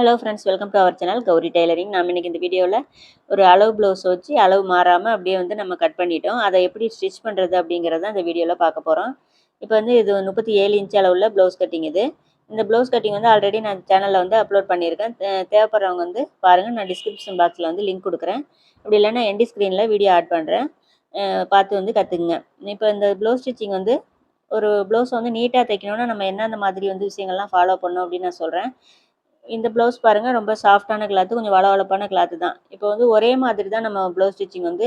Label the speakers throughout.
Speaker 1: Hello friends welcome to our channel Gowri tailoring நாம் இன்றைக்கி இந்த வீடியோவில் ஒரு அளவு ப்ளவுஸ் வச்சு அளவு மாறாமல் அப்படியே வந்து நம்ம கட் பண்ணிட்டோம். அதை எப்படி ஸ்டிச் பண்ணுறது அப்படிங்கிறத அந்த வீடியோவில் பார்க்க போகிறோம் இப்போ வந்து இது முப்பத்தி ஏழு இன்ச் அளவில் ப்ளவுஸ் கட்டிங் இது. இந்த ப்ளவுஸ் கட்டிங் வந்து ஆல்ரெடி நான் சேனலில் வந்து அப்லோட் பண்ணியிருக்கேன். தேவைப்படுறவங்க வந்து பாருங்கள் நான் டிஸ்கிரிப்ஷன் பாக்ஸில் வந்து லிங்க் கொடுக்குறேன். அப்படி இல்லைன்னா என்டி ஸ்க்ரீனில் வீடியோ ஆட் பண்ணுறேன் பார்த்து வந்து கற்றுக்குங்க இப்போ இந்த ப்ளவுஸ் ஸ்டிச்சிங் வந்து ஒரு ப்ளவுஸ் வந்து நீட்டாக தைக்கணும்னா நம்ம என்னென்ன மாதிரி வந்து விஷயங்கள்லாம் ஃபாலோ பண்ணணும் அப்படின்னு நான் சொல்கிறேன் இந்த ப்ளவுஸ் பாருங்கள் ரொம்ப சாஃப்டான கிளாத்து கொஞ்சம் வளவளப்பான கிளாத்து தான். இப்போ வந்து ஒரே மாதிரி தான் நம்ம ப்ளவுஸ் ஸ்டிச்சிங் வந்து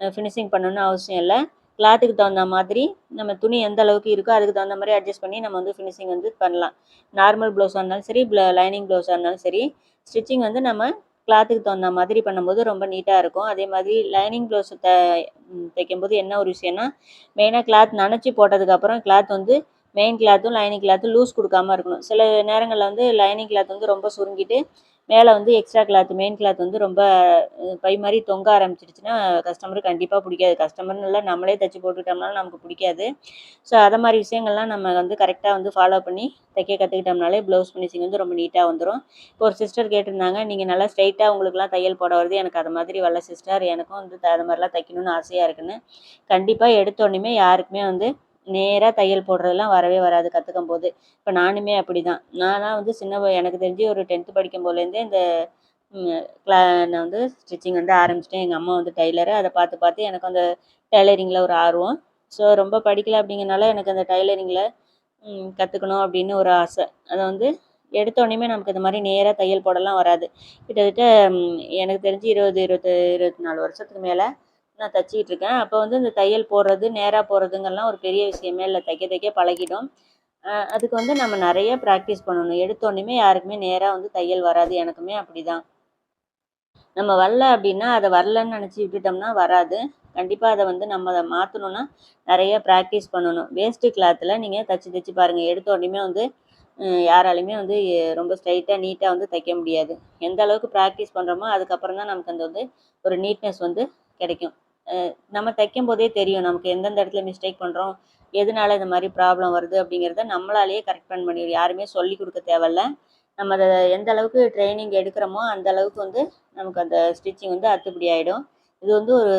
Speaker 1: ஃபினிஷிங் பண்ணணும்னு அவசியம் இல்லை. கிளாத்துக்கு தகுந்த மாதிரி நம்ம துணி எந்த அளவுக்கு இருக்கோ அதுக்கு தகுந்த மாதிரி அட்ஜஸ்ட் பண்ணி நம்ம வந்து ஃபினிஷிங் வந்து பண்ணலாம். நார்மல் ப்ளவுஸாக இருந்தாலும் சரி லைனிங் ப்ளவுஸாக இருந்தாலும் சரி ஸ்டிச்சிங் வந்து நம்ம கிளாத்துக்கு தகுந்த மாதிரி பண்ணும்போது ரொம்ப நீட்டாக இருக்கும். அதே மாதிரி லைனிங் ப்ளவுஸ் த தைக்கும்போது என்ன ஒரு விஷயம்னா மெயினாக கிளாத் நனைச்சி போட்டதுக்கப்புறம் கிளாத் வந்து மெயின் கிளாத்தும் லைனிங் கிளாத்தும் லூஸ் கொடுக்காம இருக்கணும். சில நேரங்களில் வந்து லைனிங் கிளாத் வந்து ரொம்ப சுருங்கிட்டு மேலே வந்து எக்ஸ்ட்ரா கிளாத் மெயின் கிளாத் வந்து ரொம்ப பை மாதிரி தொங்க ஆரம்பிச்சிடுச்சுன்னா கஸ்டமருக்கு கண்டிப்பாக பிடிக்காது. கஸ்டமர்னு இல்லை நம்மளே தைச்சி போட்டுக்கிட்டோம்னாலும் நமக்கு பிடிக்காது. ஸோ அதை மாதிரி விஷயங்கள்லாம் நம்ம வந்து கரெக்டாக வந்து ஃபாலோ பண்ணி தைக்க கற்றுக்கிட்டோம்னாலே ப்ளவுஸ் ஃபினிஷிங் வந்து ரொம்ப நீட்டாக வந்துடும் இப்போ ஒரு சிஸ்டர் கேட்டிருந்தாங்க நீங்கள் நல்லா ஸ்ட்ரைட்டாக உங்களுக்குலாம் தையல் போட வருது. எனக்கு அது மாதிரி வரல சிஸ்டர் எனக்கும் வந்து அது மாதிரிலாம் தைக்கணும்னு ஆசையாக இருக்குன்னு. கண்டிப்பாக எடுத்தோடனே யாருக்குமே வந்து நேராக தையல் போடுறதெல்லாம் வரவே வராது கற்றுக்கும் போது. இப்போ நானுமே அப்படி தான் நானாக வந்து சின்ன எனக்கு தெரிஞ்சு ஒரு டென்த்து படிக்கும் போதுலேருந்தே இந்த கிளா நான் வந்து ஸ்டிச்சிங் வந்து ஆரம்பிச்சிட்டேன். எங்கள் அம்மா வந்து டைலரு அதை பார்த்து பார்த்து எனக்கு அந்த டைலரிங்கில் ஒரு ஆர்வம். ஸோ ரொம்ப படிக்கல அப்படிங்கிறனால எனக்கு அந்த டைலரிங்கில் கற்றுக்கணும் அப்படின்னு ஒரு ஆசை. அதை வந்து எடுத்தோடனே நமக்கு இந்த மாதிரி நேராக தையல் போடலாம் வராது. கிட்டத்தட்ட எனக்கு தெரிஞ்சு இருபது இருபத்து இருபத்தி நாலு வருஷத்துக்கு மேலே நான் தச்சிக்கிட்டு இருக்கேன். அப்போ வந்து இந்த தையல் போடுறது நேராக போடுறதுங்கெல்லாம் ஒரு பெரிய விஷயமே இல்லை. தைக்க தைக்க பழகிடும். அதுக்கு வந்து நம்ம நிறைய ப்ராக்டிஸ் பண்ணணும். எடுத்தோடனே யாருக்குமே நேராக வந்து தையல் வராது. எனக்குமே அப்படி தான் நம்ம வரல அப்படின்னா அதை வரலன்னு நினச்சி விட்டுட்டோம்னா வராது. கண்டிப்பாக அதை வந்து நம்ம அதை மாற்றணுன்னா நிறைய ப்ராக்டிஸ் பண்ணணும். வேஸ்ட்டு கிளாத்தில் நீங்கள் தச்சு தைச்சி பாருங்கள் எடுத்தோடனே வந்து யாராலையுமே வந்து ரொம்ப ஸ்ட்ரைட்டாக நீட்டாக வந்து தைக்க முடியாது. எந்த அளவுக்கு ப்ராக்டிஸ் பண்ணுறோமோ அதுக்கப்புறம் தான் நமக்கு அந்த வந்து ஒரு நீட்னஸ் வந்து கிடைக்கும். நம்ம தைக்கும் போதே தெரியும். நமக்கு எந்தெந்த இடத்துல மிஸ்டேக் பண்ணுறோம் எதனால இந்த மாதிரி ப்ராப்ளம் வருது அப்படிங்கிறத நம்மளாலேயே கரெக்ட் பண்ண முடியும் யாருமே சொல்லி கொடுக்க தேவையில்ல. நம்ம அதை எந்த அளவுக்கு ட்ரைனிங் எடுக்கிறோமோ அந்த அளவுக்கு வந்து நமக்கு அந்த ஸ்டிச்சிங் வந்து அத்துப்படி ஆகிடும் இது வந்து ஒரு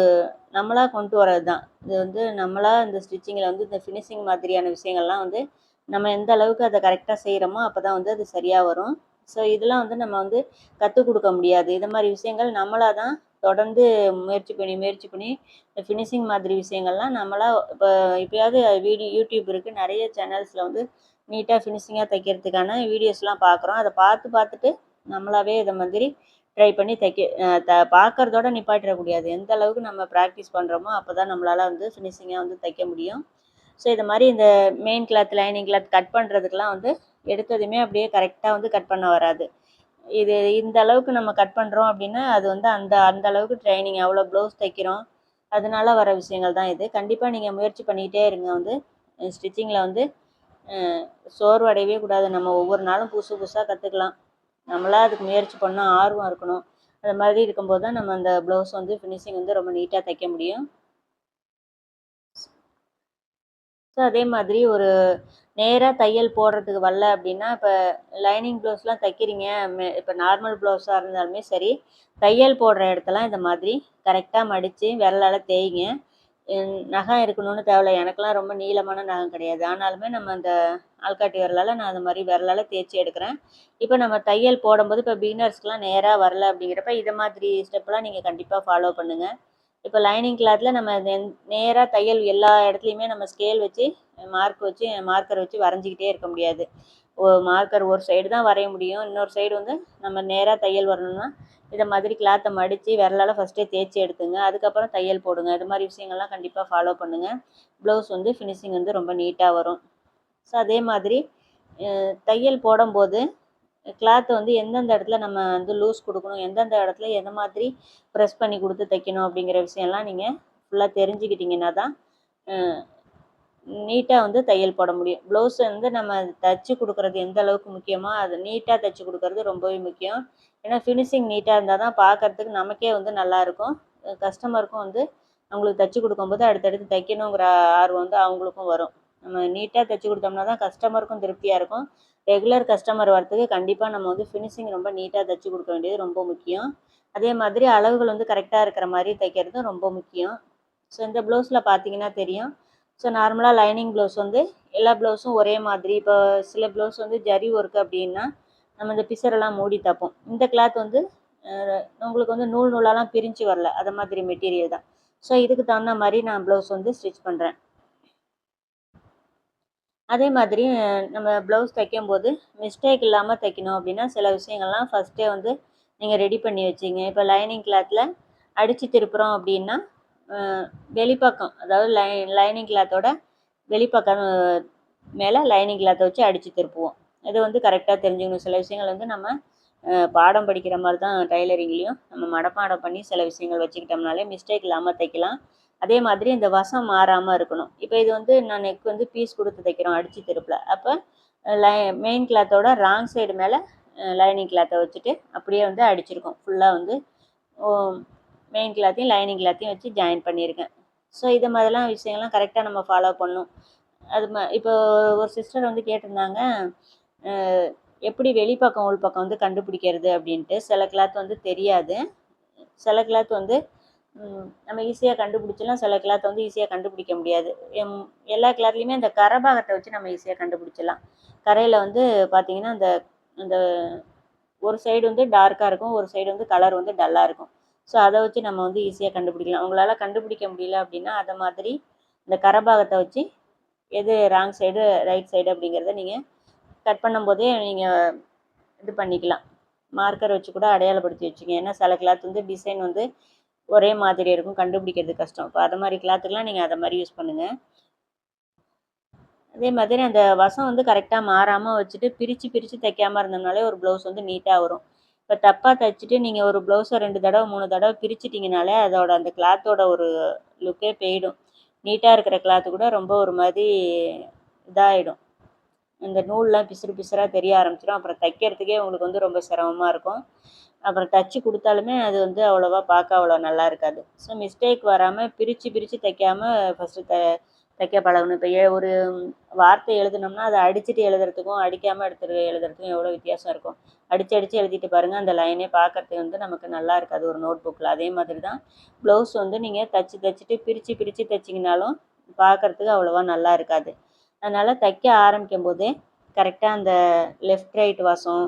Speaker 1: நம்மளாக கொண்டு வர்றது தான் இது வந்து நம்மளாக இந்த ஸ்டிச்சிங்கில் வந்து இந்த ஃபினிஷிங் மாதிரியான விஷயங்கள்லாம் வந்து நம்ம எந்த அளவுக்கு அதை கரெக்டாக செய்கிறோமோ அப்போ தான் வந்து அது சரியாக வரும். ஸோ இதெல்லாம் வந்து நம்ம வந்து கற்றுக் கொடுக்க முடியாது. இது மாதிரி விஷயங்கள் நம்மளாக தான் தொடர்ந்து முயற்சி பண்ணி முயற்சி பண்ணி இந்த ஃபினிஷிங் மாதிரி விஷயங்கள்லாம் நம்மளா இப்போ இப்போயாவது வீடியோ யூடியூப் இருக்குது நிறைய சேனல்ஸில் வந்து நீட்டாக ஃபினிஷிங்காக தைக்கிறதுக்கான வீடியோஸ்லாம் பார்க்குறோம் அதை பார்த்து பார்த்துட்டு நம்மளாவே இதை மாதிரி ட்ரை பண்ணி தைக்க த பார்க்குறதோட நிப்பாட்டிடக்கூடாது. எந்த அளவுக்கு நம்ம ப்ராக்டிஸ் பண்ணுறோமோ அப்போ தான் நம்மளால் வந்து ஃபினிஷிங்காக வந்து தைக்க முடியும். ஸோ இது மாதிரி இந்த main cloth lining cloth cut பண்ணுறதுக்கெலாம் வந்து எடுத்ததுமே அப்படியே கரெக்டாக வந்து கட் பண்ண வராது. இது இந்த அளவுக்கு நம்ம கட் பண்ணுறோம் அப்படின்னா அது வந்து அந்த அந்த அளவுக்கு ட்ரைனிங் அவ்வளோ ப்ளவுஸ் தைக்கிறோம். அதனால வர விஷயங்கள் தான் இது. கண்டிப்பாக நீங்கள் முயற்சி பண்ணிக்கிட்டே இருங்க. வந்து ஸ்டிச்சிங்கில் வந்து சோர்வடையவே கூடாது. நம்ம ஒவ்வொரு நாளும் புதுசு புதுசாக கற்றுக்கலாம் நம்மளாக அதுக்கு முயற்சி பண்ணால் ஆர்வம் இருக்கணும். அது மாதிரி இருக்கும்போது தான் நம்ம அந்த ப்ளவுஸ் வந்து ஃபினிஷிங் வந்து ரொம்ப நீட்டாக தைக்க முடியும். ஸோ அதே மாதிரி ஒரு நேராக தையல் போடுறதுக்கு வரல அப்படின்னா இப்போ லைனிங் ப்ளவுஸ்லாம் தைக்கிறீங்க இப்போ நார்மல் ப்ளவுஸாக இருந்தாலுமே சரி தையல் போடுற இடத்தெல்லாம் இந்த மாதிரி கரெக்டாக மடித்து விரலால் தேய்ங்க. நகம் இருக்கணும்னு தேவையில்ல. எனக்கெலாம் ரொம்ப நீளமான நகம் கிடையாது. ஆனாலுமே நம்ம அந்த ஆள்காட்டி விரலால் நான் அந்த மாதிரி விரலால் தேய்ச்சி எடுக்கிறேன். இப்போ நம்ம தையல் போடும்போது இப்போ பிகினர்ஸ்க்குலாம் நேராக வரல அப்படிங்கிறப்ப இதை மாதிரி ஸ்டெப்லாம் நீங்கள் கண்டிப்பாக ஃபாலோ பண்ணுங்கள் இப்போ லைனிங் கிளாத்தில் நம்ம நேராக தையல் எல்லா இடத்துலையுமே நம்ம ஸ்கேல் வச்சு மார்க் வச்சு மார்க்கர் வச்சு வரைஞ்சிக்கிட்டே இருக்க முடியாது. ஒரு மார்க்கர் ஒரு சைடு தான் வரைய முடியும். இன்னொரு சைடு வந்து நம்ம நேராக தையல் வரணும்னா இதை மாதிரி கிளாத்தை மடித்து விரலால் ஃபஸ்ட்டே தேய்ச்சி எடுத்துங்க. அதுக்கப்புறம் தையல் போடுங்க. இது மாதிரி விஷயங்கள்லாம் கண்டிப்பாக ஃபாலோ பண்ணுங்கள் ப்ளவுஸ் வந்து ஃபினிஷிங் வந்து ரொம்ப நீட்டாக வரும். ஸோ அதே மாதிரி தையல் போடும்போது கிளாத்தை வந்து எந்தெந்த இடத்துல நம்ம வந்து லூஸ் கொடுக்கணும் எந்தெந்த இடத்துல எந்த மாதிரி ப்ரெஸ் பண்ணி கொடுத்து தைக்கணும் அப்படிங்கிற விஷயம்லாம் நீங்கள் ஃபுல்லாக தெரிஞ்சுக்கிட்டிங்கன்னா தான் நீட்டாக வந்து தையல் போட முடியும். ப்ளவுஸ் வந்து நம்ம தைச்சி கொடுக்குறது எந்த அளவுக்கு முக்கியமோ அது நீட்டாக தைச்சி கொடுக்குறது ரொம்பவே முக்கியம். ஏன்னா ஃபினிஷிங் நீட்டாக இருந்தால் தான் பார்க்கறதுக்கு நமக்கே வந்து நல்லாயிருக்கும் கஸ்டமருக்கும் வந்து அவங்களுக்கு தைச்சி கொடுக்கும்போது அடுத்தடுத்து தைக்கணுங்கிற ஆர்வம் வந்து அவங்களுக்கும் வரும். நம்ம நீட்டாக தைச்சி கொடுத்தோம்னா தான் கஸ்டமருக்கும் திருப்தியாக இருக்கும். ரெகுலர் கஸ்டமர் வரத்துக்கு கண்டிப்பாக நம்ம வந்து ஃபினிஷிங் ரொம்ப நீட்டாக தைச்சி கொடுக்க வேண்டியது ரொம்ப முக்கியம். அதே மாதிரி அளவுகள் வந்து கரெக்டாக இருக்கிற மாதிரி தைக்கிறதும் ரொம்ப முக்கியம். ஸோ இந்த ப்ளவுஸில் பார்த்தீங்கன்னா தெரியும். ஸோ நார்மலாக லைனிங் ப்ளவுஸ் வந்து எல்லா ப்ளவுஸும் ஒரே மாதிரி. இப்போ சில ப்ளவுஸ் வந்து ஜரி ஒர்க் அப்படின்னா நம்ம இந்த பிசரெல்லாம் மூடி தைப்போம். இந்த கிளாத் வந்து உங்களுக்கு வந்து நூல் நூலாலாம் பிரிஞ்சு வரல. அது மாதிரி மெட்டீரியல் தான். ஸோ இதுக்கு தகுந்த மாதிரி நான் ப்ளவுஸ் வந்து ஸ்டிச் பண்ணுறேன் அதே மாதிரி நம்ம ப்ளவுஸ் தைக்கும் போது மிஸ்டேக் இல்லாமல் தைக்கணும் அப்படின்னா சில விஷயங்கள்லாம் ஃபஸ்ட்டே வந்து நீங்கள் ரெடி பண்ணி வச்சிங்க. இப்போ லைனிங் கிளாத்தில் அடித்து திருப்புறோம் அப்படின்னா வெளிப்பக்கம் அதாவது லை லைனிங் கிளாத்தோட வெளிப்பக்கம் மேலே லைனிங் கிளாத்தை வச்சு அடித்து திருப்புவோம். இது வந்து கரெக்டாக தெரிஞ்சுக்கணும். சில விஷயங்கள் வந்து நம்ம பாடம் படிக்கிற மாதிரி தான் டைலரிங்லேயும் நம்ம மடப்பாடம் பண்ணி சில விஷயங்கள் வச்சுக்கிட்டோம்னாலே மிஸ்டேக் இல்லாமல் தைக்கலாம். அதே மாதிரி இந்த வசம் மாறாமல் இருக்கணும். இப்போ இது வந்து நான் நெக் வந்து பீஸ் கொடுத்து தைக்கிறோம் அடித்து திருப்பில். அப்போ லை மெயின் கிளாத்தோட ராங் சைடு மேலே லைனிங் கிளாத்தை வச்சுட்டு அப்படியே வந்து அடிச்சிருக்கோம். ஃபுல்லாக வந்து மெயின் கிளாத்தையும் லைனிங் கிளாத்தையும் வச்சு ஜாயின் பண்ணியிருக்கேன் ஸோ இது மாதிரிலாம் விஷயங்கள்லாம் கரெக்டாக நம்ம ஃபாலோ பண்ணணும். அது ம இப்போ ஒரு சிஸ்டர் வந்து கேட்டிருந்தாங்க எப்படி வெளிப்பக்கம் உள்பக்கம் வந்து கண்டுபிடிக்கிறது அப்படின்ட்டு. சில கிளாத் வந்து தெரியாது. சில கிளாத் வந்து நம்ம ஈஸியாக கண்டுபிடிச்சலாம் சில கிளாத்தை வந்து ஈஸியாக கண்டுபிடிக்க முடியாது. எம் எல்லா கிளாத்லேயுமே அந்த கரபாகத்தை வச்சு நம்ம ஈஸியாக கண்டுபிடிச்சிடலாம். கரையில் வந்து பார்த்தீங்கன்னா அந்த அந்த ஒரு சைடு வந்து டார்க்காக இருக்கும் ஒரு சைடு வந்து கலர் வந்து டல்லாக இருக்கும். ஸோ அதை வச்சு நம்ம வந்து ஈஸியாக கண்டுபிடிக்கலாம். உங்களால் கண்டுபிடிக்க முடியல அப்படின்னா அதை மாதிரி இந்த கரபாகத்தை வச்சு எது ராங் சைடு ரைட் சைடு அப்படிங்கிறத நீங்கள் கட் பண்ணும்போதே நீங்கள் இது பண்ணிக்கலாம். மார்க்கர் வச்சு கூட அடையாளப்படுத்தி வச்சுக்கோங்க. ஏன்னா சில கிளாத் வந்து டிசைன் வந்து ஒரே மாதிரி இருக்கும் கண்டுபிடிக்கிறது கஷ்டம். இப்போ அதை மாதிரி கிளாத்துக்கெலாம் நீங்கள் அதை மாதிரி யூஸ் பண்ணுங்கள் அதே மாதிரி அந்த வசம் வந்து கரெக்டாக மாறாமல் வச்சுட்டு பிரித்து பிரித்து தைக்காமல் இருந்தோம்னாலே ஒரு ப்ளவுஸ் வந்து நீட்டாக வரும். இப்போ தப்பாக தைச்சிட்டு நீங்கள் ஒரு ப்ளவுஸை ரெண்டு தடவை மூணு தடவை பிரிச்சிட்டிங்கனாலே அதோட அந்த கிளாத்தோட ஒரு லுக்கே போயிடும். நீட்டாக இருக்கிற கிளாத்து கூட ரொம்ப ஒரு மாதிரி இதாகிடும் இந்த நூல்லாம் பிசுறு பிசுறாக தெரிய ஆரம்பிச்சிடும். அப்புறம் தைக்கிறதுக்கே உங்களுக்கு வந்து ரொம்ப சிரமமாக இருக்கும். அப்புறம் தச்சு கொடுத்தாலுமே அது வந்து அவ்வளோவா பார்க்க அவ்வளோ நல்லா இருக்காது. ஸோ மிஸ்டேக் வராமல் பிரித்து பிரித்து தைக்காமல் ஃபஸ்ட்டு த தைக்க பழகணும். இப்போ ஏ ஒரு வார்த்தை எழுதுனோம்னா அதை அடிச்சுட்டு எழுதுறதுக்கும் அடிக்காமல் எடுத்து எழுதுறதுக்கும் எவ்வளோ வித்தியாசம் இருக்கும். அடித்து அடித்து எழுதிட்டு பாருங்கள் அந்த லைனே பார்க்கறதுக்கு வந்து நமக்கு நல்லா இருக்காது ஒரு நோட் புக்கில் அதே மாதிரி தான் ப்ளவுஸ் வந்து நீங்கள் தச்சு தச்சுட்டு பிரித்து பிரித்து தைச்சிங்கனாலும் பார்க்கறதுக்கு அவ்வளோவா நல்லா இருக்காது. அதனால் தைக்க ஆரம்பிக்கும் போதே கரெக்டாக அந்த லெஃப்ட் ரைட் வாசம்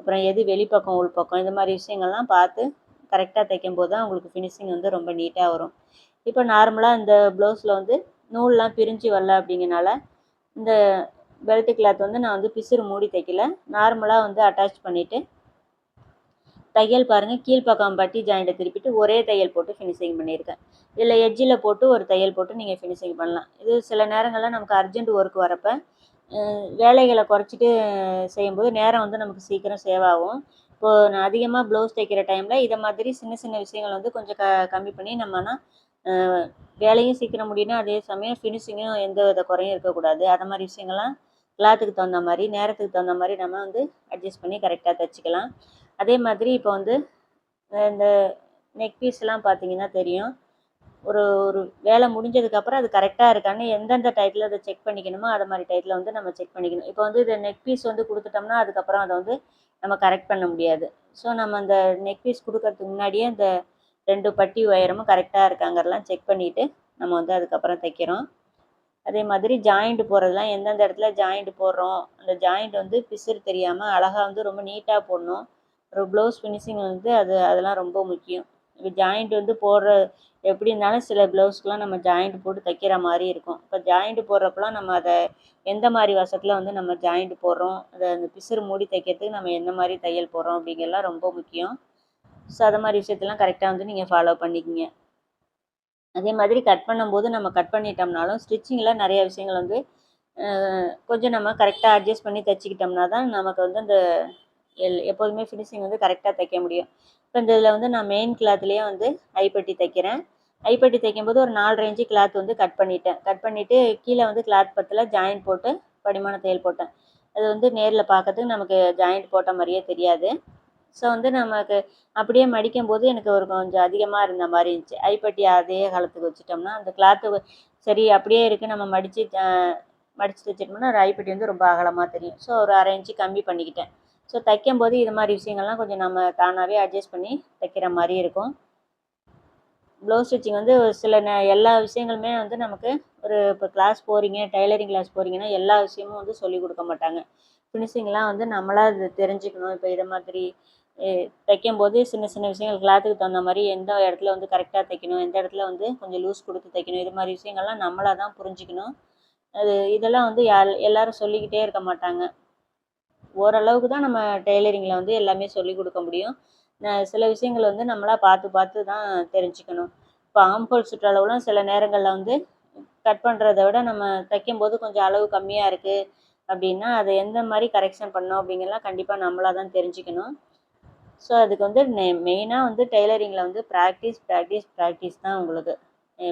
Speaker 1: அப்புறம் எது வெளிப்பக்கம் உள்பக்கம் இந்த மாதிரி விஷயங்கள்லாம் பார்த்து கரெக்டாக தைக்கும் போது தான் உங்களுக்கு ஃபினிஷிங் வந்து ரொம்ப நீட்டாக வரும். இப்போ நார்மலாக இந்த ப்ளவுஸில் வந்து நூல்லாம் பிரிஞ்சு வரல அப்படிங்கனால இந்த பெல்ட் கிளாத் வந்து நான் வந்து பிசுறு மூடி தைக்கல. நார்மலாக வந்து அட்டாச் பண்ணிவிட்டு தையல் பாருங்கள் கீழ்ப்பக்கம் பட்டி ஜாயிண்ட்டை திருப்பிட்டு ஒரே தையல் போட்டு ஃபினிஷிங் பண்ணியிருக்கேன். இதில் எட்ஜில் போட்டு ஒரு தையல் போட்டு நீங்கள் ஃபினிஷிங் பண்ணலாம். இது சில நேரங்களில் நமக்கு அர்ஜென்ட் ஒர்க் வரப்போ வேலைகளை குறைச்சிட்டு செய்யும்போது நேரம் வந்து நமக்கு சீக்கிரம் சேவ் ஆகும். இப்போது நான் அதிகமாக ப்ளவுஸ் தைக்கிற டைமில் இதை மாதிரி சின்ன சின்ன விஷயங்கள் வந்து கொஞ்சம் க கம்மி பண்ணி நம்மனா வேலையும் சீக்கிரம் முடியணும். அதே சமயம் ஃபினிஷிங்கும் எந்த வித குறையும் இருக்கக்கூடாது. அது மாதிரி விஷயங்கள்லாம் கிளாத்துக்கு தகுந்த மாதிரி நேரத்துக்கு தகுந்த மாதிரி நம்ம வந்து அட்ஜஸ்ட் பண்ணி கரெக்டாக தைச்சிக்கலாம். அதே மாதிரி இப்போ வந்து இந்த நெக் பீஸ்லாம் பார்த்தீங்கன்னா தெரியும். ஒரு ஒரு வேலை முடிஞ்சதுக்கப்புறம் அது கரெக்டாக இருக்கான்னு எந்தெந்த டயத்தில் அதை செக் பண்ணிக்கணுமோ அது மாதிரி டயத்தில் வந்து நம்ம செக் பண்ணிக்கணும். இப்போ வந்து இது நெக் பீஸ் வந்து கொடுத்துட்டோம்னா அதுக்கப்புறம் அதை வந்து நம்ம கரெக்ட் பண்ண முடியாது. ஸோ நம்ம அந்த நெக் பீஸ் கொடுக்கறதுக்கு முன்னாடியே அந்த ரெண்டு பட்டி உயரமும் கரெக்டாக இருக்காங்கிறலாம் செக் பண்ணிவிட்டு நம்ம வந்து அதுக்கப்புறம் தைக்கிறோம். அதே மாதிரி ஜாயிண்ட் போடுறதுலாம் எந்தெந்த இடத்துல ஜாயிண்ட் போடுறோம். அந்த ஜாயிண்ட் வந்து பிசுறு தெரியாமல் அழகாக வந்து ரொம்ப நீட்டாக போடணும். ஒரு ப்ளவுஸ் ஃபினிஷிங் வந்து அது அதெல்லாம் ரொம்ப முக்கியம். இப்போ ஜாயிண்ட் வந்து போடுற எப்படி இருந்தாலும் சில ப்ளவுஸ்க்குலாம் நம்ம ஜாயிண்ட் போட்டு தைக்கிற மாதிரி இருக்கும். இப்போ ஜாயிண்ட் போடுறப்பெல்லாம் நம்ம அதை எந்த மாதிரி வசத்தில் வந்து நம்ம ஜாயிண்ட் போடுறோம்? அதை அந்த பிசுறு மூடி தைக்கிறதுக்கு நம்ம எந்த மாதிரி தையல் போடுறோம் அப்படிங்கிறலாம் ரொம்ப முக்கியம். ஸோ அது மாதிரி விஷயத்தெல்லாம் கரெக்டாக வந்து நீங்கள் ஃபாலோ பண்ணிக்கிங்க. அதே மாதிரி கட் பண்ணும்போது நம்ம கட் பண்ணிட்டோம்னாலும் ஸ்டிச்சிங்கில் நிறைய விஷயங்கள் வந்து கொஞ்சம் நம்ம கரெக்டாக அட்ஜஸ்ட் பண்ணி தைச்சிக்கிட்டோம்னா தான் நமக்கு வந்து அந்த எல் எப்போதுமே ஃபினிஷிங் வந்து கரெக்டாக தைக்க முடியும். இப்போ இந்த இதில் வந்து நான் மெயின் கிளாத்லேயே வந்து ஐப்பட்டி தைக்கிறேன். ஐப்பட்டி தைக்கும்போது ஒரு நாலு இன்ச்சு கிளாத் வந்து கட் பண்ணிட்டேன். கட் பண்ணிவிட்டு கீழே வந்து கிளாத் பத்தில் ஜாயின் போட்டு படிமான தையல் போட்டேன். அது வந்து நேரில் பார்க்கறதுக்கு நமக்கு ஜாயிண்ட் போட்ட மாதிரியே தெரியாது. ஸோ வந்து நமக்கு அப்படியே மடிக்கும் போது எனக்கு ஒரு கொஞ்சம் அதிகமாக இருந்த மாதிரி இருந்துச்சு. ஐப்பட்டி அதே காலத்துக்கு வச்சுட்டோம்னா அந்த கிளாத்து சரி அப்படியே இருக்குது நம்ம மடித்து மடித்து வச்சிட்டோம்னா ஒரு ஐப்பட்டி வந்து ரொம்ப அகலமாக தெரியும். ஸோ ஒரு அரை இன்ச்சு கம்மி பண்ணிக்கிட்டேன். ஸோ தைக்கும் போது இது மாதிரி விஷயங்கள்லாம் கொஞ்சம் நம்ம தானாகவே அட்ஜஸ்ட் பண்ணி தைக்கிற மாதிரி இருக்கும். ப்ளவுஸ் ஸ்டிச்சிங் வந்து சில ந எல்லா விஷயங்களுமே வந்து நமக்கு ஒரு இப்போ கிளாஸ் போகிறீங்க டைலரிங் கிளாஸ் போகிறீங்கன்னா எல்லா விஷயமும் வந்து சொல்லிக் கொடுக்க மாட்டாங்க. ஃபினிஷிங்லாம் வந்து நம்மளாக இது தெரிஞ்சுக்கணும். இப்போ இதை மாதிரி தைக்கும் போது சின்ன சின்ன விஷயங்கள் கிளாத்துக்கு தகுந்த மாதிரி எந்த இடத்துல வந்து கரெக்டாக தைக்கணும் எந்த இடத்துல வந்து கொஞ்சம் லூஸ் கொடுத்து தைக்கணும் இது மாதிரி விஷயங்கள்லாம் நம்மளாக தான் புரிஞ்சுக்கணும். அது இதெல்லாம் வந்து யார் எல்லோரும் சொல்லிக்கிட்டே இருக்க மாட்டாங்க. ஓரளவுக்கு தான் நம்ம டெய்லரிங்கில் வந்து எல்லாமே சொல்லிக் கொடுக்க முடியும். சில விஷயங்கள் வந்து நம்மளாக பார்த்து பார்த்து தான் தெரிஞ்சுக்கணும். இப்போ ஆம்போல் சுற்றளவுலாம் சில நேரங்களில் வந்து கட் பண்ணுறத விட நம்ம தைக்கும்போது கொஞ்சம் அளவு கம்மியாக இருக்குது அப்படின்னா அதை எந்த மாதிரி கரெக்ஷன் பண்ணோம் அப்படிங்கிறலாம் கண்டிப்பாக நம்மளாக தான் தெரிஞ்சுக்கணும். ஸோ அதுக்கு வந்து மெயினாக வந்து டெய்லரிங்கில் வந்து ப்ராக்டிஸ் ப்ராக்டிஸ் ப்ராக்டிஸ் தான் உங்களுக்கு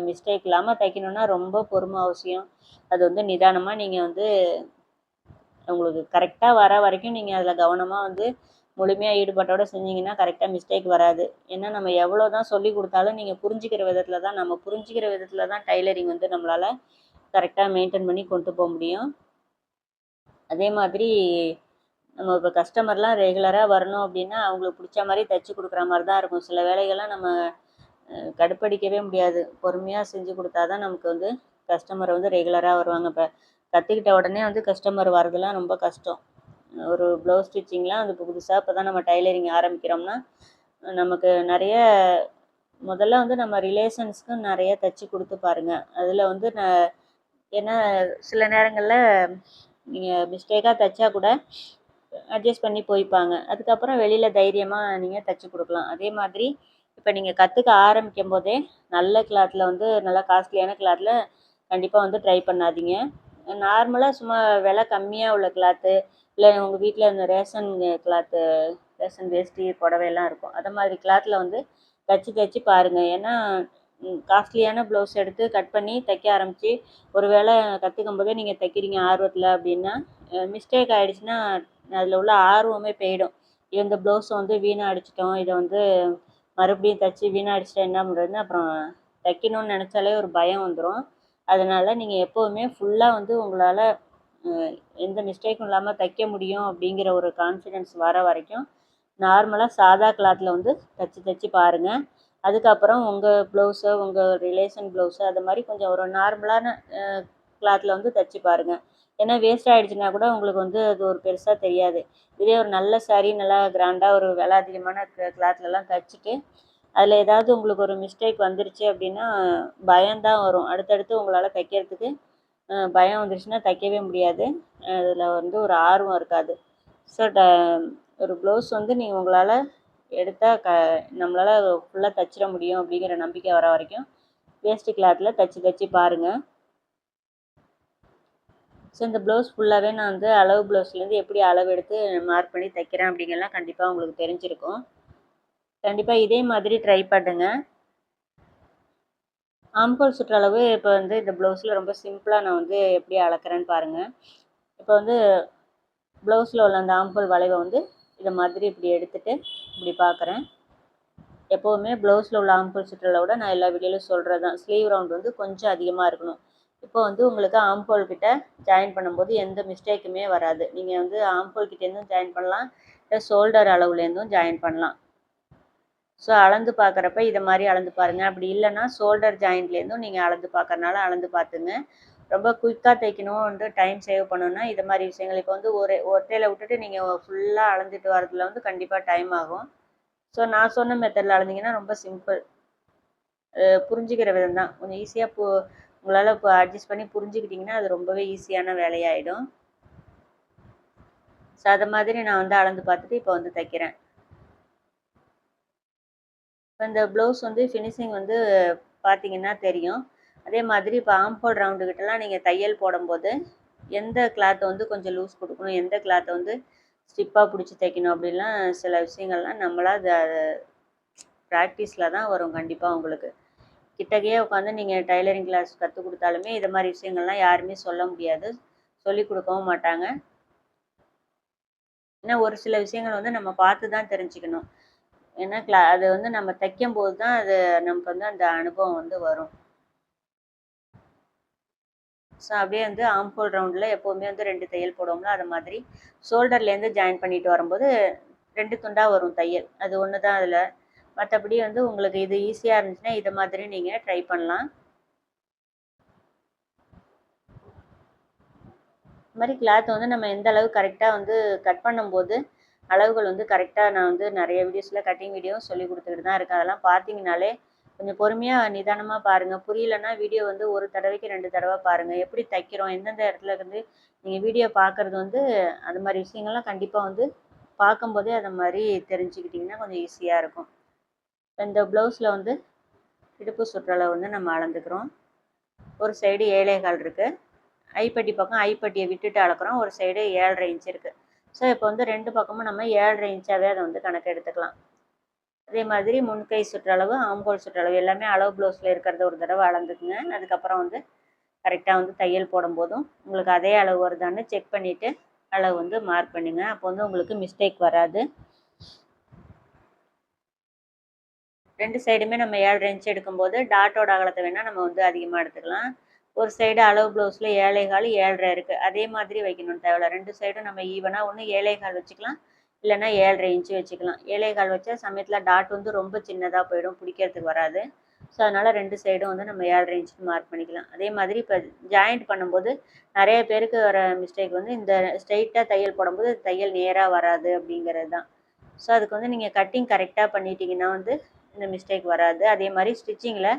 Speaker 1: மிஸ்டேக் இல்லாமல் தைக்கணுன்னா ரொம்ப பொறுமை அவசியம். அது வந்து நிதானமாக நீங்கள் வந்து உங்களுக்கு கரெக்டாக வர வரைக்கும் நீங்கள் அதில் கவனமாக வந்து முழுமையாக ஈடுபாட்டோடு செஞ்சிங்கன்னா கரெக்டாக மிஸ்டேக் வராது. ஏன்னா நம்ம எவ்வளோ தான் சொல்லி கொடுத்தாலும் நீங்கள் புரிஞ்சிக்கிற விதத்தில் தான் நம்ம புரிஞ்சிக்கிற விதத்தில் தான் டைலரிங் வந்து நம்மளால் கரெக்டாக மெயின்டைன் பண்ணி கொண்டு போக முடியும். அதே மாதிரி நம்ம இப்போ கஸ்டமர்லாம் ரெகுலராக வரணும் அப்படின்னா அவங்களுக்கு பிடிச்ச மாதிரி தைச்சி கொடுக்குற மாதிரி தான் இருக்கும். சில வேலைகள்லாம் நம்ம கடுப்படிக்கவே முடியாது. பொறுமையாக செஞ்சு கொடுத்தா தான் நமக்கு வந்து கஸ்டமர் வந்து ரெகுலராக வருவாங்க. இப்போ கற்றுக்கிட்ட உடனே வந்து கஸ்டமர் வரதுலாம் ரொம்ப கஷ்டம். ஒரு ப்ளவுஸ் ஸ்டிச்சிங்லாம் அது புதுசாக இப்போ தான் நம்ம டைலரிங் ஆரம்பிக்கிறோம்னா நமக்கு நிறைய முதல்ல வந்து நம்ம ரிலேஷன்ஸ்க்கு நிறைய தைச்சி கொடுத்து பாருங்கள் அதில் வந்து நான் ஏன்னா சில நேரங்களில் நீங்கள் மிஸ்டேக்காக தைச்சா கூட அட்ஜஸ்ட் பண்ணி போய்ப்பாங்க. அதுக்கப்புறம் வெளியில் தைரியமாக நீங்கள் தைச்சி கொடுக்கலாம். அதே மாதிரி இப்போ நீங்கள் கற்றுக்க ஆரம்பிக்கும் போதே நல்ல கிளாத்தில் வந்து நல்லா காஸ்ட்லியான கிளாத்தில் கண்டிப்பாக வந்து ட்ரை பண்ணாதீங்க. நார்மலாக சும்மா விலை கம்மியாக உள்ள கிளாத்து இல்லை உங்கள் வீட்டில் இந்த ரேஷன் கிளாத்து ரேஷன் வேஷ்டி புடவையெல்லாம் இருக்கும். அதை மாதிரி கிளாத்தில் வந்து தைச்சி தைச்சி பாருங்கள் ஏன்னா காஸ்ட்லியான ப்ளவுஸ் எடுத்து கட் பண்ணி தைக்க ஆரம்பித்து ஒரு வேளை கற்றுக்கும் போதே நீங்கள் தைக்கிறீங்க ஆர்வத்தில் அப்படின்னா மிஸ்டேக் ஆகிடுச்சின்னா அதில் உள்ள ஆர்வமே போயிடும். இந்த ப்ளவுஸை வந்து வீணாக அடிச்சிட்டோம் இதை வந்து மறுபடியும் தைச்சி வீணாக அடிச்சிட்டா என்ன பண்ணுறதுன்னு அப்புறம் தைக்கணும்னு நினச்சாலே ஒரு பயம் வந்துடும் அதனால் நீங்கள் எப்போவுமே ஃபுல்லாக வந்து உங்களால் எந்த மிஸ்டேக்கும் இல்லாமல் தைக்க முடியும் அப்படிங்கிற ஒரு கான்ஃபிடென்ஸ் வர வரைக்கும் நார்மலாக சாதா கிளாத்தில் வந்து தைச்சி தைச்சி பாருங்கள் அதுக்கப்புறம் உங்கள் ப்ளவுஸோ உங்கள் ரிலேஷன் ப்ளவுஸோ அது மாதிரி கொஞ்சம் ஒரு நார்மலான கிளாத்தில் வந்து தைச்சி பாருங்கள் ஏன்னா வேஸ்ட் ஆகிடுச்சுன்னா கூட உங்களுக்கு வந்து அது ஒரு பெருசாக தெரியாது. இதே ஒரு நல்ல சாரீ நல்லா கிராண்டாக ஒரு விலை அதிகமான கிளாத்லலாம் தைச்சிட்டு அதில் ஏதாவது உங்களுக்கு ஒரு மிஸ்டேக் வந்துருச்சு அப்படின்னா பயம்தான் வரும். அடுத்தடுத்து உங்களால் தைக்கிறதுக்கு பயம் வந்துருச்சுன்னா தைக்கவே முடியாது. அதில் வந்து ஒரு ஆர்வம் இருக்காது. ஸோ ட ஒரு ப்ளவுஸ் வந்து நீங்கள் உங்களால் எடுத்தால் க நம்மளால் ஃபுல்லாக தைச்சிட முடியும் அப்படிங்கிற நம்பிக்கை வர வரைக்கும் வேஸ்ட்டு கிளாத்தில் தைச்சி தைச்சி பாருங்கள் ஸோ இந்த ப்ளவுஸ் ஃபுல்லாகவே நான் வந்து அளவு ப்ளவுஸ்லேருந்து எப்படி அளவு எடுத்து மார்க் பண்ணி தைக்கிறேன் அப்படிங்கலாம் கண்டிப்பாக உங்களுக்கு தெரிஞ்சிருக்கும். கண்டிப்பாக இதே மாதிரி ட்ரை பண்ணுங்கள் ஆம்கோல் சுற்றளவு இப்போ வந்து இந்த ப்ளவுஸில் ரொம்ப சிம்பிளாக நான் வந்து எப்படி அளக்குறேன்னு பாருங்கள் இப்போ வந்து ப்ளவுஸில் உள்ள அந்த ஆம்கோல் வளைவை வந்து இதை மாதிரி இப்படி எடுத்துகிட்டு இப்படி பார்க்குறேன் எப்போவுமே ப்ளவுஸில் உள்ள ஆம்கோல் சுற்றளவோட நான் எல்லா வீடியோலையும் சொல்கிறது தான் ஸ்லீவ் ரவுண்ட் வந்து கொஞ்சம் அதிகமாக இருக்கணும். இப்போ வந்து உங்களுக்கு ஆம்கோல் கிட்ட ஜாயின் பண்ணும்போது எந்த மிஸ்டேக்குமே வராது. நீங்கள் வந்து ஆம்கோல் கிட்டேருந்தும் ஜாயின் பண்ணலாம். இல்லை ஷோல்டர் அளவுலேருந்தும் ஜாயின் பண்ணலாம். ஸோ அளந்து பார்க்குறப்ப இதை மாதிரி அளந்து பாருங்கள் அப்படி இல்லைன்னா ஷோல்டர் ஜாயிண்ட்லேருந்தும் நீங்கள் அளந்து பார்க்குறனால அளந்து பார்த்துங்க. ரொம்ப குயிக்காக தைக்கணும் வந்து டைம் சேவ் பண்ணணுன்னா இது மாதிரி விஷயங்கள். இப்போ வந்து ஒரு ஒத்தையில் விட்டுட்டு நீங்கள் ஃபுல்லாக அளந்துட்டு வரதுல வந்து கண்டிப்பாக டைம் ஆகும். ஸோ நான் சொன்ன மெத்தடில் அளந்தீங்கன்னா ரொம்ப சிம்பிள் புரிஞ்சுக்கிற விதம் தான் கொஞ்சம் ஈஸியாக பு உங்களால் இப்போ அட்ஜஸ்ட் பண்ணி புரிஞ்சுக்கிட்டிங்கன்னா அது ரொம்பவே ஈஸியான வேலையாயிடும். ஸோ அதை மாதிரி நான் வந்து அளந்து பார்த்துட்டு இப்போ வந்து தைக்கிறேன். இப்போ இந்த ப்ளவுஸ் வந்து ஃபினிஷிங் வந்து பார்த்தீங்கன்னா தெரியும். அதே மாதிரி இப்போ ஆம்போல் ரவுண்டுக்கிட்டலாம் நீங்கள் தையல் போடும்போது எந்த கிளாத்தை வந்து கொஞ்சம் லூஸ் கொடுக்கணும் எந்த கிளாத்தை வந்து ஸ்டிப்பாக பிடிச்சி தைக்கணும் அப்படின்லாம் சில விஷயங்கள்லாம் நம்மளாக அதை ப்ராக்டிஸில் தான் வரும் கண்டிப்பாக உங்களுக்கு. கிட்டக்கையே உட்காந்து நீங்கள் டைலரிங் கிளாஸ் கற்றுக் கொடுத்தாலுமே இது மாதிரி விஷயங்கள்லாம் யாருமே சொல்ல முடியாது. சொல்லி கொடுக்கவும் மாட்டாங்க. ஏன்னா ஒரு சில விஷயங்கள் வந்து நம்ம பார்த்து தான் தெரிஞ்சுக்கணும். ஏன்னா கிளா அது வந்து நம்ம தைக்கும் போது தான் அது நமக்கு வந்து அந்த அனுபவம் வந்து வரும். ஸோ அப்படியே வந்து ஆம்போல் ரவுண்டில் எப்போவுமே வந்து ரெண்டு தையல் போடுவோம்ல அது மாதிரி. ஷோல்டர்லேருந்து ஜாயின் பண்ணிட்டு வரும்போது ரெண்டு துண்டாக வரும் தையல். அது ஒன்று தான் அதில். மற்றபடி வந்து உங்களுக்கு இது ஈஸியாக இருந்துச்சுன்னா இதை மாதிரி நீங்கள் ட்ரை பண்ணலாம். இது மாதிரி கிளாத் வந்து நம்ம எந்த அளவு கரெக்டாக வந்து கட் பண்ணும்போது அளவுகள் வந்து கரெக்டாக நான் வந்து நிறைய வீடியோஸில் கட்டிங் வீடியோவும் சொல்லி கொடுத்துக்கிட்டு தான் இருக்கேன். அதெல்லாம் பார்த்தீங்கனாலே கொஞ்சம் பொறுமையாக நிதானமாக பாருங்கள் புரியலன்னா வீடியோ வந்து ஒரு தடவைக்கு ரெண்டு தடவை பாருங்கள் எப்படி தைக்கிறோம் எந்தெந்த இடத்துல இருந்து நீங்கள் வீடியோ பார்க்குறது வந்து அது மாதிரி விஷயங்கள்லாம் கண்டிப்பாக வந்து பார்க்கும்போதே அதை மாதிரி தெரிஞ்சுக்கிட்டிங்கன்னா கொஞ்சம் ஈஸியாக இருக்கும். இந்த ப்ளவுஸில் வந்து இடுப்பு சுற்றளவு வந்து நம்ம அளந்துக்கிறோம். ஒரு சைடு ஏழேகால் இருக்குது ஐப்பட்டி பக்கம் ஐப்பட்டியை விட்டுட்டு அளக்குறோம். ஒரு சைடு ஏழரை இன்ச் இருக்குது ஸோ இப்போ வந்து ரெண்டு பக்கமும் நம்ம ஏழரை இன்ச்சாகவே அதை வந்து கணக்கு எடுத்துக்கலாம். அதே மாதிரி முன்கை சுற்றளவு ஆம்கோல் சுற்றளவு எல்லாமே அளவு ப்ளவுஸில் இருக்கிறத ஒரு தடவை அளந்துக்குங்க. அதுக்கப்புறம் வந்து கரெக்டாக வந்து தையல் போடும்போதும் உங்களுக்கு அதே அளவு வருதான்னு செக் பண்ணிவிட்டு அளவு வந்து மார்க் பண்ணுங்க. அப்போ வந்து உங்களுக்கு மிஸ்டேக் வராது. ரெண்டு சைடுமே நம்ம ஏழரை இன்ச் எடுக்கும்போது டாட்டோட அகலத்தை வேணால் நம்ம வந்து அதிகமாக எடுத்துக்கலாம். ஒரு சைடு அளவு ப்ளவுஸில் ஏழைகால் ஏழரை இருக்குது அதே மாதிரி வைக்கணும் தேவையில்ல. ரெண்டு சைடும் நம்ம ஈவனாக ஒன்று ஏழைகால் வச்சுக்கலாம். இல்லைன்னா ஏழரை இன்ச்சு வச்சுக்கலாம். ஏழைகால் வச்சா சமயத்தில் டாட் வந்து ரொம்ப சின்னதாக போயிடும். பிடிக்கிறதுக்கு வராது. ஸோ அதனால் ரெண்டு சைடும் வந்து நம்ம ஏழரை இன்ச்சுக்கு மார்க் பண்ணிக்கலாம். அதே மாதிரி இப்போ ஜாயிண்ட் பண்ணும்போது நிறைய பேருக்கு வர மிஸ்டேக் வந்து இந்த ஸ்ட்ரைட்டாக தையல் போடும்போது தையல் நேராக வராது அப்படிங்கிறது தான். ஸோ அதுக்கு வந்து நீங்கள் கட்டிங் கரெக்டாக பண்ணிட்டீங்கன்னா வந்து இந்த மிஸ்டேக் வராது. அதே மாதிரி ஸ்டிச்சிங்கில்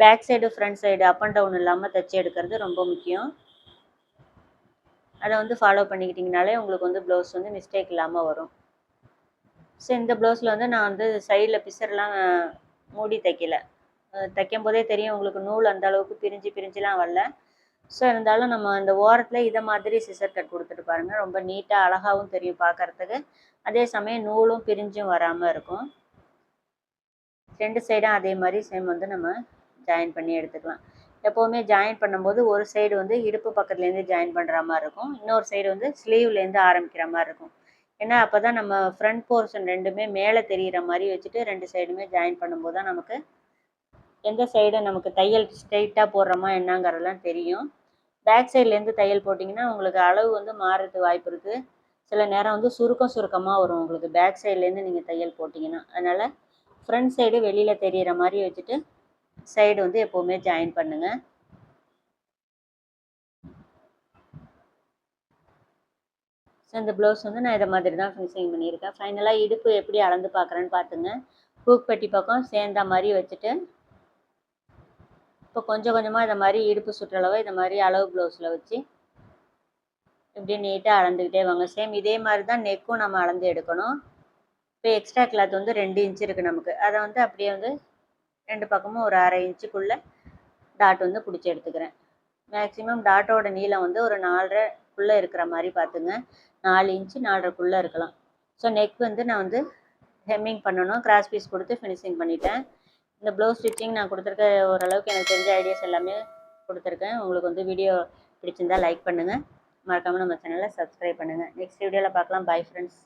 Speaker 1: back side front side up and down இல்லாமல் தைச்சி எடுக்கிறது ரொம்ப முக்கியம். அதை வந்து ஃபாலோ பண்ணிக்கிட்டிங்கனாலே உங்களுக்கு வந்து ப்ளவுஸ் வந்து மிஸ்டேக் இல்லாமல் வரும். ஸோ இந்த ப்ளவுஸில் வந்து நான் வந்து சைடில் பிசர்லாம் மூடி தைக்கல. தைக்கும் போதே தெரியும் உங்களுக்கு நூல் அந்த அளவுக்கு பிரிஞ்சு பிரிஞ்சுலாம் வரல. ஸோ இருந்தாலும் நம்ம அந்த ஓரத்தில் இதை மாதிரி சிசர் கட் கொடுத்துட்டு பாருங்கள் ரொம்ப நீட்டாக அழகாகவும் தெரியும் பார்க்குறதுக்கு. அதே சமயம் நூலும் பிரிஞ்சும் வராமல் இருக்கும். ரெண்டு சைடும் அதே மாதிரி சேம் வந்து நம்ம ஜாயின் பண்ணி எடுத்துக்கலாம். எப்போவுமே ஜாயின் பண்ணும்போது ஒரு சைடு வந்து இடுப்பு பக்கத்துலேருந்து ஜாயின் பண்ணுற மாதிரி இருக்கும். இன்னொரு சைடு வந்து ஸ்லீவ்லேருந்து ஆரம்பிக்கிற மாதிரி இருக்கும். ஏன்னா அப்போ தான் நம்ம ஃப்ரண்ட் போர்ஷன் ரெண்டுமே மேலே தெரிகிற மாதிரி வச்சுட்டு ரெண்டு சைடுமே ஜாயின் பண்ணும்போது தான் நமக்கு எந்த சைடு நமக்கு தையல் ஸ்ட்ரைட்டாக போடுறோமா என்னங்கிறதெல்லாம் தெரியும். பேக் சைட்லேருந்து தையல் போட்டிங்கன்னா உங்களுக்கு அளவு வந்து மாறுறதுக்கு வாய்ப்பு இருக்குது சில நேரம் வந்து சுருக்கம் சுருக்கமாக வரும் உங்களுக்கு. பேக் சைட்லேருந்து நீங்கள் தையல் போட்டிங்கன்னா. அதனால் ஃப்ரண்ட் சைடு வெளியில் தெரிகிற மாதிரி வச்சுட்டு சைடு வந்து எப்போவுமே ஜாயின் பண்ணுங்கள் ஸோ இந்த ப்ளவுஸ் வந்து நான் இதை மாதிரி தான் ஃபினிஷிங் பண்ணியிருக்கேன். ஃபைனலாக இடுப்பு எப்படி அளந்து பார்க்குறேன்னு பார்த்துங்க ஹூக் பெட்டி பக்கம் சேர்ந்த மாதிரி வச்சுட்டு இப்போ கொஞ்சம் கொஞ்சமாக இதை மாதிரி இடுப்பு சுற்றளவை இந்த மாதிரி அளவு ப்ளவுஸில் வச்சு இப்படி நீட்டாக அளந்துக்கிட்டே வாங்க. சேம் இதே மாதிரி தான் நெக்கும் நம்ம அளந்து எடுக்கணும். இப்போ எக்ஸ்ட்ரா கிளாத் வந்து ரெண்டு இன்ச் இருக்குது நமக்கு. அதை வந்து அப்படியே வந்து ரெண்டு பக்கமும் ஒரு அரை இன்ச்சுக்குள்ளே டாட் வந்து பிடிச்சி எடுத்துக்கிறேன். மேக்ஸிமம் டாட்டோட நீளம் வந்து ஒரு நாலரைக்குள்ளே இருக்கிற மாதிரி பார்த்துங்க. நாலு இன்ச்சு நாலரைக்குள்ளே இருக்கலாம். ஸோ நெக் வந்து நான் வந்து ஹெம்மிங் பண்ணணும். கிராஸ் பீஸ் கொடுத்து ஃபினிஷிங் பண்ணிட்டேன். இந்த ப்ளவுஸ் ஸ்டிச்சிங் நான் கொடுத்துருக்க ஓரளவுக்கு எனக்கு தெரிஞ்ச ஐடியாஸ் எல்லாமே கொடுத்துருக்கேன். உங்களுக்கு வந்து வீடியோ பிடிச்சிருந்தா லைக் பண்ணுங்கள் மறக்காமல் நம்ம சேனலை சப்ஸ்கிரைப் பண்ணுங்கள் நெக்ஸ்ட் வீடியோவில் பார்க்கலாம். Bye friends